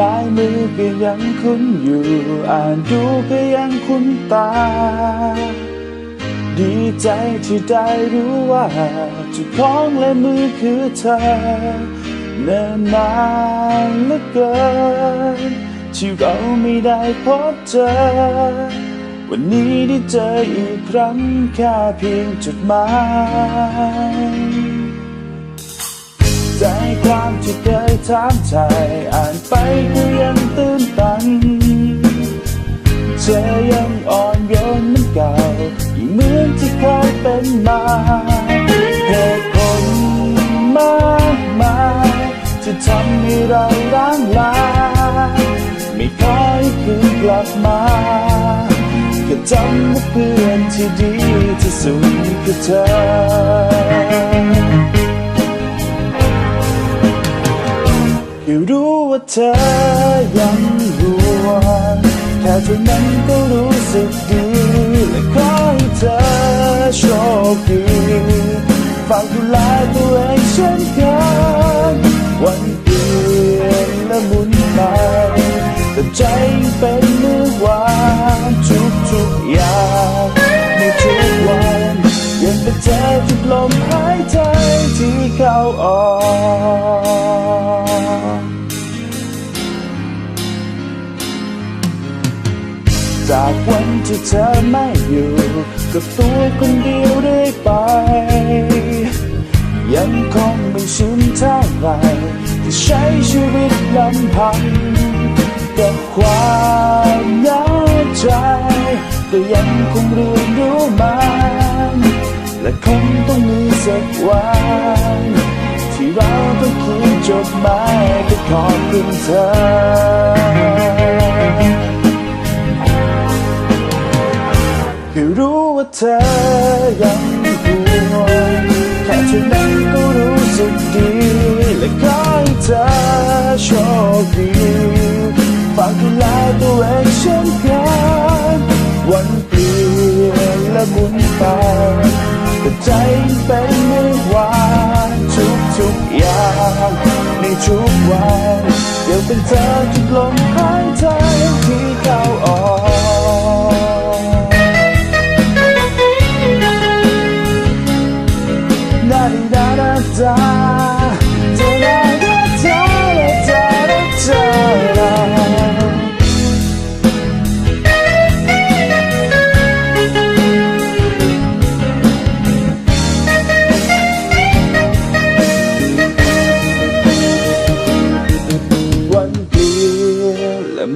ลายมือก็ยังคุ้นอยู่ อ่านดูก็ยังคุ้นตา ดีใจที่ได้รู้ว่าจุดของและมือคือเธอเนิ่นนานเหลือเกิน ที่เราไม่ได้พบเจอ วันนี้ได้เจออีกครั้งแค่เพียงจุดหมายใจความที่เคย ถามใจอ่านไปก็ยังตื่นตัน เธอยังอ่อนโยนเหมือนเก่ายังเหมือนที่เคยเป็นมาเหตุผลมากมายที่ทำให้เราร้างลาไม่คอยคืนกลับมาก็จำว่าเพื่อนที่ดีที่สุดคือเธอ ให้รู้ว่าเธอยังห่วงแค่เท่านั้นก็รู้สึกดีและขอให้เธอโชคดีฝากดูแลตัวเองเช่นกันวันเปลี่ยนและหมุนไปแต่ใจเป็นเมื่อวานทุกทุกอย่างในทุกวันยังเป็นเธอทุกลมหายใจที่เข้าออก จากวันที่เธอไม่อยู่กับตัวคนเดียวเรื่อยไป ยังคงไม่ชินเท่าไรที่ใช้ชีวิตลำพังกับความเหงาใจก็ยังคงเรียนรู้มันและคงต้องมีสักวันที่เราต้องเขียนจดหมายไปขอบคุณเธอ ว่าเธอยังห่วงแค่เท่านั้นก็รู้สึกดี และขอให้เธอโชคดีฝากดูแลตัวเองเช่นกันวันเปลี่ยนและหมุนไปแต่ใจเป็นเมื่อวานทุกทุกๆอย่างในทุกวันยังเป็นเธอทุกลม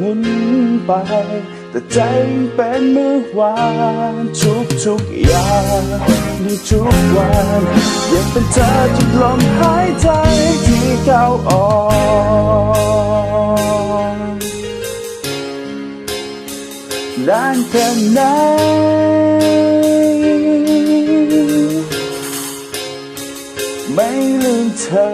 มุนไป แต่ใจเป็นเมื่อวานทุกทุกๆอย่าง ในทุกวันยังเป็นเธอทุกลมหายใจที่เข้าออกนานแค่ไหนไม่ลืมเธอ